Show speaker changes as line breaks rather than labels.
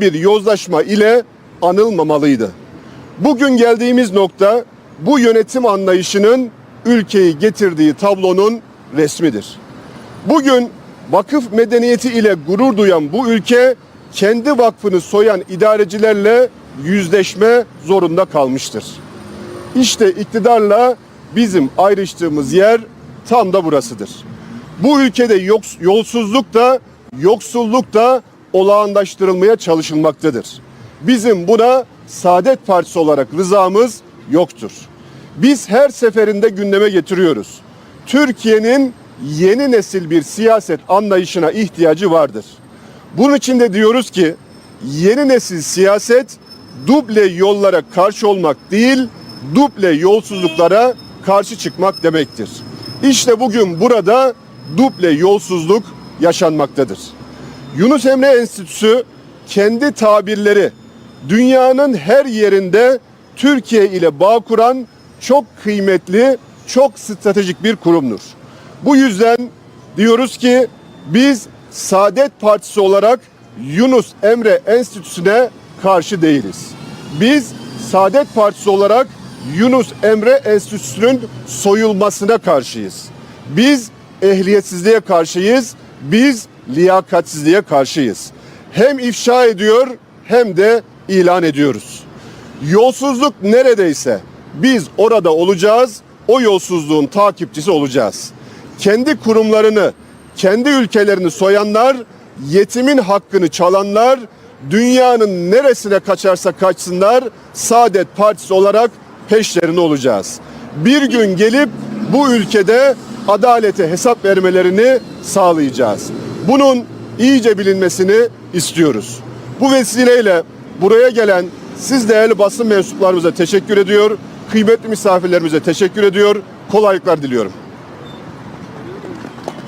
bir yozlaşma ile anılmamalıydı. Bugün geldiğimiz nokta bu yönetim anlayışının ülkeyi getirdiği tablonun resmidir. Bugün vakıf medeniyeti ile gurur duyan bu ülke kendi vakfını soyan idarecilerle yüzleşme zorunda kalmıştır. İşte iktidarla bizim ayrıştığımız yer tam da burasıdır. Bu ülkede yoks- yolsuzluk da yoksulluk da olağanlaştırılmaya çalışılmaktadır. Bizim buna Saadet Partisi olarak rızamız yoktur. Biz her seferinde gündeme getiriyoruz. Türkiye'nin yeni nesil bir siyaset anlayışına ihtiyacı vardır. Bunun için de diyoruz ki yeni nesil siyaset duble yollara karşı olmak değil, duble yolsuzluklara karşı çıkmak demektir. İşte bugün burada duble yolsuzluk yaşanmaktadır. Yunus Emre Enstitüsü kendi tabirleri dünyanın her yerinde Türkiye ile bağ kuran çok kıymetli, çok stratejik bir kurumdur. Bu yüzden diyoruz ki biz Saadet Partisi olarak Yunus Emre Enstitüsü'ne karşı değiliz. Biz Saadet Partisi olarak Yunus Emre Enstitüsü'nün soyulmasına karşıyız. Biz ehliyetsizliğe karşıyız. Biz liyakatsizliğe karşıyız. Hem ifşa ediyor hem de ilan ediyoruz. Yolsuzluk neredeyse biz orada olacağız. O yolsuzluğun takipçisi olacağız. Kendi kurumlarını, kendi ülkelerini soyanlar, yetimin hakkını çalanlar, dünyanın neresine kaçarsa kaçsınlar Saadet Partisi olarak peşlerinde olacağız. Bir gün gelip bu ülkede adalete hesap vermelerini sağlayacağız. Bunun iyice bilinmesini istiyoruz. Bu vesileyle buraya gelen siz değerli basın mensuplarımıza teşekkür ediyor. Kıymetli misafirlerimize teşekkür ediyor. Kolaylıklar diliyorum.